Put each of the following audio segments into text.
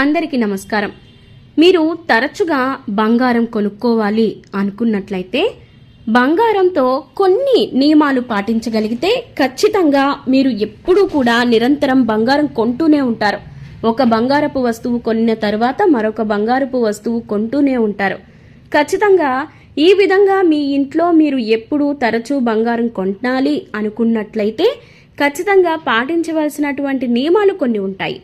అందరికీ నమస్కారం. మీరు తరచుగా బంగారం కొనుక్కోవాలి అనుకున్నట్లయితే బంగారంతో కొన్ని నియమాలు పాటించగలిగితే ఖచ్చితంగా మీరు ఎప్పుడూ కూడా నిరంతరం బంగారం కొంటూనే ఉంటారు. ఒక బంగారపు వస్తువు కొన్న తర్వాత మరొక బంగారపు వస్తువు కొంటూనే ఉంటారు. ఖచ్చితంగా ఈ విధంగా మీ ఇంట్లో మీరు ఎప్పుడూ తరచూ బంగారం కొనాలి అనుకున్నట్లయితే ఖచ్చితంగా పాటించవలసినటువంటి నియమాలు కొన్ని ఉంటాయి.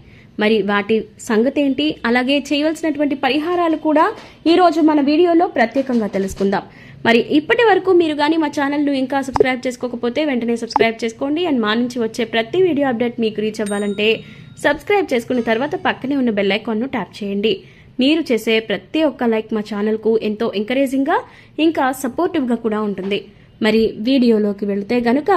మరి వాటి సంగతి ఏంటి అలాగే చేయవలసినటువంటి పరిహారాలు కూడా ఈరోజు మన వీడియోలో ప్రత్యేకంగా తెలుసుకుందాం. మరి ఇప్పటి వరకు మీరు కానీ మా ఛానల్ను ఇంకా సబ్స్క్రైబ్ చేసుకోకపోతే వెంటనే సబ్స్క్రైబ్ చేసుకోండి. అండ్ మా నుంచి వచ్చే ప్రతి వీడియో అప్డేట్ మీకు రీచ్ అవ్వాలంటే సబ్స్క్రైబ్ చేసుకున్న తర్వాత పక్కనే ఉన్న బెల్ ఐకాన్ను ట్యాప్ చేయండి. మీరు చేసే ప్రతి ఒక్క లైక్ మా ఛానల్కు ఎంతో ఎంకరేజింగ్గా ఇంకా సపోర్టివ్గా కూడా ఉంటుంది. మరి వీడియోలోకి వెళితే గనుక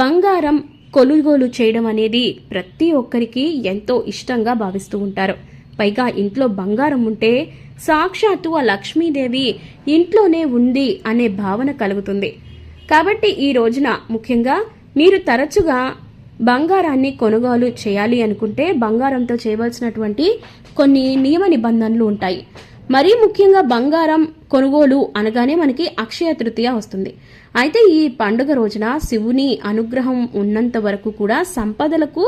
బంగారం కొనుగోలు చేయడం అనేది ప్రతి ఒక్కరికి ఎంతో ఇష్టంగా భావిస్తూ ఉంటారు. పైగా ఇంట్లో బంగారం ఉంటే సాక్షాత్తు ఆ లక్ష్మీదేవి ఇంట్లోనే ఉంది అనే భావన కలుగుతుంది. కాబట్టి ఈ రోజున ముఖ్యంగా మీరు తరచుగా బంగారాన్ని కొనుగోలు చేయాలి అనుకుంటే బంగారంతో చేయవలసినటువంటి కొన్ని నియమ నిబంధనలు ఉంటాయి. మరీ ముఖ్యంగా బంగారం కొనుగోలు అనగానే మనకి అక్షయ తృతీయ వస్తుంది. అయితే ఈ పండుగ రోజున శివుని అనుగ్రహం ఉన్నంత వరకు కూడా సంపదలకు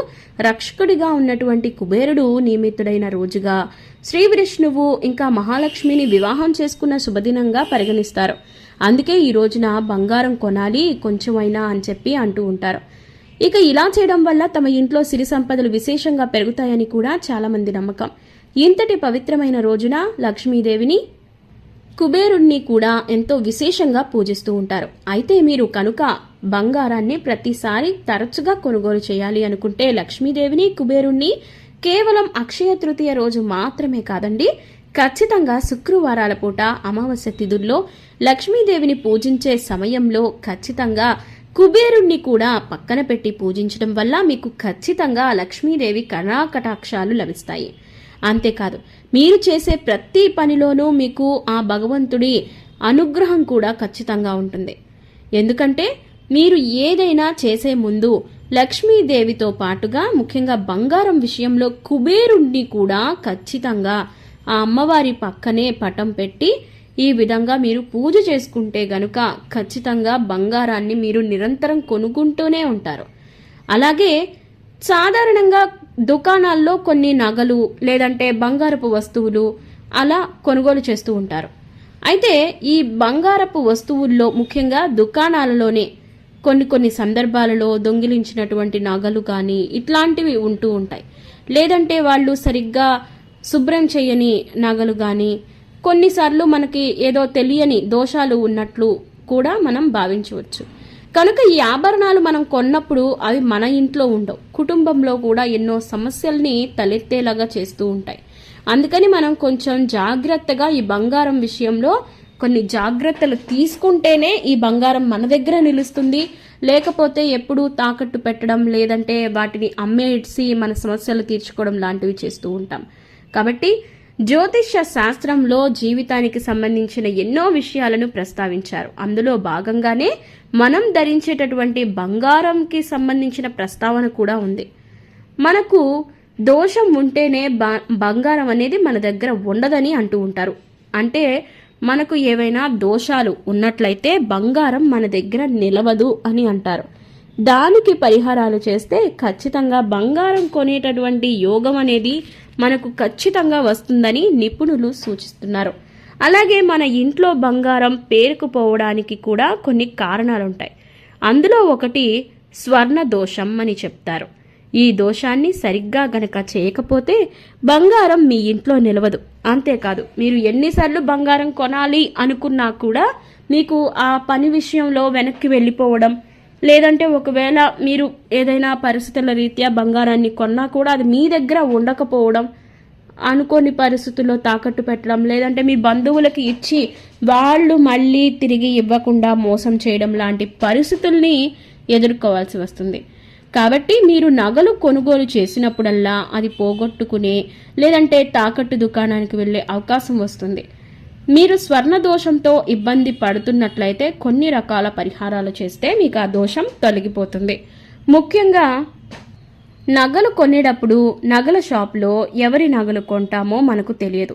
రక్షకుడిగా ఉన్నటువంటి కుబేరుడు నియమితుడైన రోజుగా శ్రీ విష్ణువు ఇంకా మహాలక్ష్మిని వివాహం చేసుకున్న శుభదినంగా పరిగణిస్తారు. అందుకే ఈ రోజున బంగారం కొనాలి కొంచెమైనా అని చెప్పి అంటూ ఉంటారు. ఇక ఇలా చేయడం వల్ల తమ ఇంట్లో సిరి సంపదలు విశేషంగా పెరుగుతాయని కూడా చాలామంది నమ్మకం. ఇంతటి పవిత్రమైన రోజున లక్ష్మీదేవిని కుబేరుణ్ణి కూడా ఎంతో విశేషంగా పూజిస్తూ ఉంటారు. అయితే మీరు కనుక బంగారాన్ని ప్రతిసారి తరచుగా కొనుగోలు చేయాలి అనుకుంటే లక్ష్మీదేవిని కుబేరుణ్ణి కేవలం అక్షయ తృతీయ రోజు మాత్రమే కాదండి ఖచ్చితంగా శుక్రవారాల పూట అమావాస్య తిథుల్లో లక్ష్మీదేవిని పూజించే సమయంలో ఖచ్చితంగా కుబేరుణ్ణి కూడా పక్కన పెట్టి పూజించడం వల్ల మీకు ఖచ్చితంగా లక్ష్మీదేవి కణాకటాక్షాలు లభిస్తాయి. అంతేకాదు మీరు చేసే ప్రతి పనిలోనూ మీకు ఆ భగవంతుడి అనుగ్రహం కూడా ఖచ్చితంగా ఉంటుంది. ఎందుకంటే మీరు ఏదైనా చేసే ముందు లక్ష్మీదేవితో పాటుగా ముఖ్యంగా బంగారం విషయంలో కుబేరుణ్ణి కూడా ఖచ్చితంగా ఆ అమ్మవారి పక్కనే పటం పెట్టి ఈ విధంగా మీరు పూజ చేసుకుంటే గనుక ఖచ్చితంగా బంగారాన్ని మీరు నిరంతరం కొనుక్కుంటూనే ఉంటారు. అలాగే సాధారణంగా దుకాణాల్లో కొన్ని నగలు లేదంటే బంగారపు వస్తువులు అలా కొనుగోలు చేస్తూ ఉంటారు. అయితే ఈ బంగారపు వస్తువుల్లో ముఖ్యంగా దుకాణాలలోనే కొన్ని కొన్ని సందర్భాలలో దొంగిలించినటువంటి నగలు కానీ ఇట్లాంటివి ఉంటూ ఉంటాయి. లేదంటే వాళ్ళు సరిగ్గా శుభ్రం చేయని నగలు కానీ కొన్నిసార్లు మనకి ఏదో తెలియని దోషాలు ఉన్నట్లు కూడా మనం భావించవచ్చు. కనుక ఈ ఆభరణాలు మనం కొన్నప్పుడు అవి మన ఇంట్లో ఉండవు. కుటుంబంలో కూడా ఎన్నో సమస్యల్ని తలెత్తేలాగా చేస్తూ ఉంటాయి. అందుకని మనం కొంచెం జాగ్రత్తగా ఈ బంగారం విషయంలో కొన్ని జాగ్రత్తలు తీసుకుంటేనే ఈ బంగారం మన దగ్గర నిలుస్తుంది. లేకపోతే ఎప్పుడూ తాకట్టు పెట్టడం లేదంటే వాటిని అమ్మేసి మన సమస్యలు తీర్చుకోవడం లాంటివి చేస్తూ ఉంటాం. కాబట్టి జ్యోతిష్య శాస్త్రంలో జీవితానికి సంబంధించిన ఎన్నో విషయాలను ప్రస్తావించారు. అందులో భాగంగానే మనం ధరించేటటువంటి బంగారంకి సంబంధించిన ప్రస్తావన కూడా ఉంది. మనకు దోషం ఉంటేనే బంగారం అనేది మన దగ్గర ఉండదని అంటూ ఉంటారు. అంటే మనకు ఏవైనా దోషాలు ఉన్నట్లయితే బంగారం మన దగ్గర నిలవదు అని అంటారు. దానికి పరిహారాలు చేస్తే ఖచ్చితంగా బంగారం కొనేటటువంటి యోగం అనేది మనకు ఖచ్చితంగా వస్తుందని నిపుణులు సూచిస్తున్నారు. అలాగే మన ఇంట్లో బంగారం పేరుకుపోవడానికి కూడా కొన్ని కారణాలుంటాయి. అందులో ఒకటి స్వర్ణ దోషం అని చెప్తారు. ఈ దోషాన్ని సరిగ్గా గనక చేయకపోతే బంగారం మీ ఇంట్లో నిలవదు. అంతేకాదు మీరు ఎన్నిసార్లు బంగారం కొనాలి అనుకున్నా కూడా మీకు ఆ పని విషయంలో వెనక్కి వెళ్ళిపోవడం లేదంటే ఒకవేళ మీరు ఏదైనా పరిస్థితుల రీత్యా బంగారాన్ని కొన్నా కూడా అది మీ దగ్గర ఉండకపోవడం అనుకోని పరిస్థితుల్లో తాకట్టు పెట్టడం లేదంటే మీ బంధువులకి ఇచ్చి వాళ్ళు మళ్ళీ తిరిగి ఇవ్వకుండా మోసం చేయడం లాంటి పరిస్థితుల్ని ఎదుర్కోవాల్సి వస్తుంది. కాబట్టి మీరు నగలు కొనుగోలు చేసినప్పుడల్లా అది పోగొట్టుకునే లేదంటే తాకట్టు దుకాణానికి వెళ్ళే అవకాశం వస్తుంది. మీరు స్వర్ణ దోషంతో ఇబ్బంది పడుతున్నట్లయితే కొన్ని రకాల పరిహారాలు చేస్తే మీకు ఆ దోషం తొలగిపోతుంది. ముఖ్యంగా నగలు కొనేటప్పుడు నగల షాప్లో ఎవరి నగలు కొంటామో మనకు తెలియదు.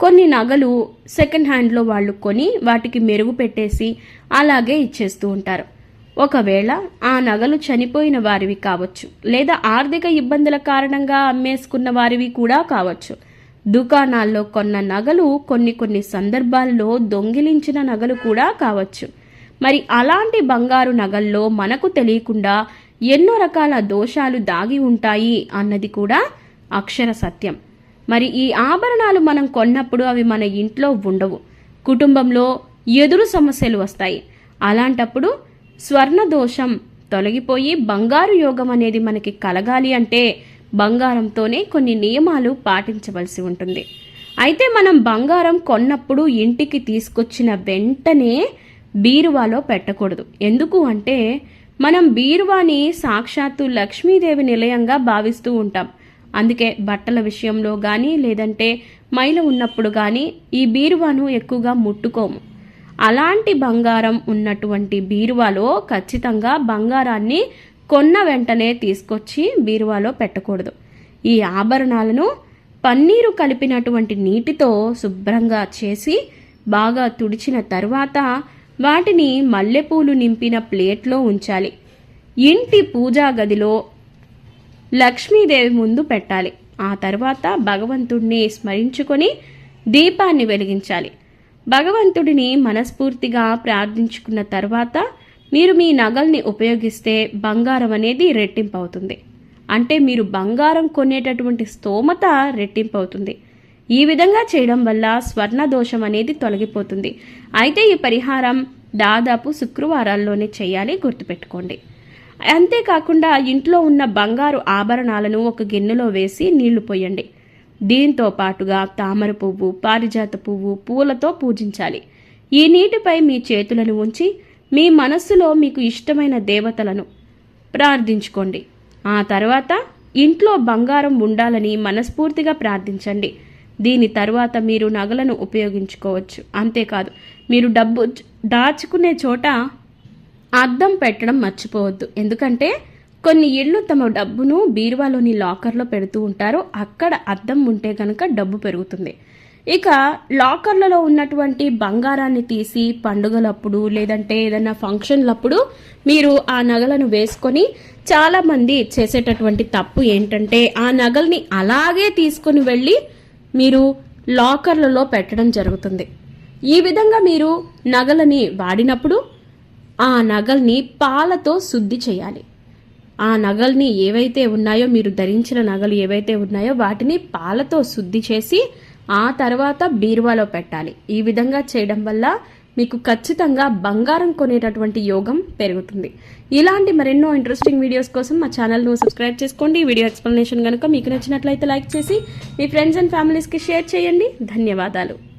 కొన్ని నగలు సెకండ్ హ్యాండ్లో వాళ్ళు కొని వాటికి మెరుగు పెట్టేసి అలాగే ఇచ్చేస్తూ ఉంటారు. ఒకవేళ ఆ నగలు చనిపోయిన వారివి కావచ్చు లేదా ఆర్థిక ఇబ్బందుల కారణంగా అమ్మేసుకున్న వారివి కూడా కావచ్చు. దుకాణాల్లో కొన్న నగలు కొన్ని కొన్ని సందర్భాల్లో దొంగిలించిన నగలు కూడా కావచ్చు. మరి అలాంటి బంగారు నగల్లో మనకు తెలియకుండా ఎన్నో రకాల దోషాలు దాగి ఉంటాయి అన్నది కూడా అక్షర సత్యం. మరి ఈ ఆభరణాలు మనం కొన్నప్పుడు అవి మన ఇంట్లో ఉండవు. కుటుంబంలో ఎదురు సమస్యలు వస్తాయి. అలాంటప్పుడు స్వర్ణ దోషం తొలగిపోయి బంగారు యోగం అనేది మనకి కలగాలి అంటే బంగారంతోనే కొన్ని నియమాలు పాటించవలసి ఉంటుంది. అయితే మనం బంగారం కొన్నప్పుడు ఇంటికి తీసుకొచ్చిన వెంటనే బీరువాలో పెట్టకూడదు. ఎందుకు అంటే మనం బీరువాని సాక్షాత్తు లక్ష్మీదేవి నిలయంగా భావిస్తూ ఉంటాం. అందుకే బట్టల విషయంలో కానీ లేదంటే మైల ఉన్నప్పుడు కానీ ఈ బీరువాను ఎక్కువగా ముట్టుకోము. అలాంటి బంగారం ఉన్నటువంటి బీరువాలో ఖచ్చితంగా బంగారాన్ని కొన్న వెంటనే తీసుకొచ్చి బీరువాలో పెట్టకూడదు. ఈ ఆభరణాలను పన్నీరు కలిపినటువంటి నీటితో శుభ్రంగా చేసి బాగా తుడిచిన తర్వాత వాటిని మల్లెపూలు నింపిన ప్లేట్లో ఉంచాలి. ఇంటి పూజా గదిలో లక్ష్మీదేవి ముందు పెట్టాలి. ఆ తర్వాత భగవంతుడిని స్మరించుకొని దీపాన్ని వెలిగించాలి. భగవంతుడిని మనస్ఫూర్తిగా ప్రార్థించుకున్న తర్వాత మీరు మీ నగల్ని ఉపయోగిస్తే బంగారం అనేది రెట్టింపు అవుతుంది అంటే మీరు బంగారం కొనేటటువంటి స్తోమత రెట్టింపు అవుతుంది ఈ విధంగా చేయడం వల్ల స్వర్ణ దోషం అనేది తొలగిపోతుంది. అయితే ఈ పరిహారం దాదాపు శుక్రవారాల్లోనే చేయాలి గుర్తుపెట్టుకోండి. అంతేకాకుండా ఇంట్లో ఉన్న బంగారు ఆభరణాలను ఒక గిన్నెలో వేసి నీళ్ళు పోయండి. దీంతో పాటుగా తామర పువ్వు పారిజాత పువ్వు పూలతో పూజించాలి. ఈ నీటిపై మీ చేతులను ఉంచి మీ మనస్సులో మీకు ఇష్టమైన దేవతలను ప్రార్థించుకోండి. ఆ తర్వాత ఇంట్లో బంగారం ఉండాలని మనస్ఫూర్తిగా ప్రార్థించండి. దీని తర్వాత మీరు నగలను ఉపయోగించుకోవచ్చు. అంతేకాదు మీరు డబ్బు దాచుకునే చోట అద్దం పెట్టడం మర్చిపోవద్దు. ఎందుకంటే కొన్ని ఇళ్ళు తమ డబ్బును బీరువాలోని లాకర్లో పెడుతూ ఉంటారు. అక్కడ అద్దం ఉంటే కనుక డబ్బు పెరుగుతుంది. ఇక లాకర్లలో ఉన్నటువంటి బంగారాన్ని తీసి పండుగలప్పుడు లేదంటే ఏదైనా ఫంక్షన్లప్పుడు మీరు ఆ నగలను వేసుకొని చాలామంది చేసేటటువంటి తప్పు ఏంటంటే ఆ నగల్ని అలాగే తీసుకొని వెళ్ళి మీరు లాకర్లలో పెట్టడం జరుగుతుంది. ఈ విధంగా మీరు నగలని వాడినప్పుడు ఆ నగల్ని పాలతో శుద్ధి చేయాలి. ఆ నగల్ని ఏవైతే ఉన్నాయో మీరు ధరించిన నగలు ఏవైతే ఉన్నాయో వాటిని పాలతో శుద్ధి చేసి ఆ తర్వాత బీరువాలో పెట్టాలి. ఈ విధంగా చేయడం వల్ల మీకు ఖచ్చితంగా బంగారం కొనేటటువంటి యోగం పెరుగుతుంది. ఇలాంటి మరెన్నో ఇంట్రెస్టింగ్ వీడియోస్ కోసం మా ఛానల్ను సబ్స్క్రైబ్ చేసుకోండి. వీడియో ఎక్స్ప్లెనేషన్ కనుక మీకు నచ్చినట్లయితే లైక్ చేసి మీ ఫ్రెండ్స్ అండ్ ఫ్యామిలీస్కి షేర్ చేయండి. ధన్యవాదాలు.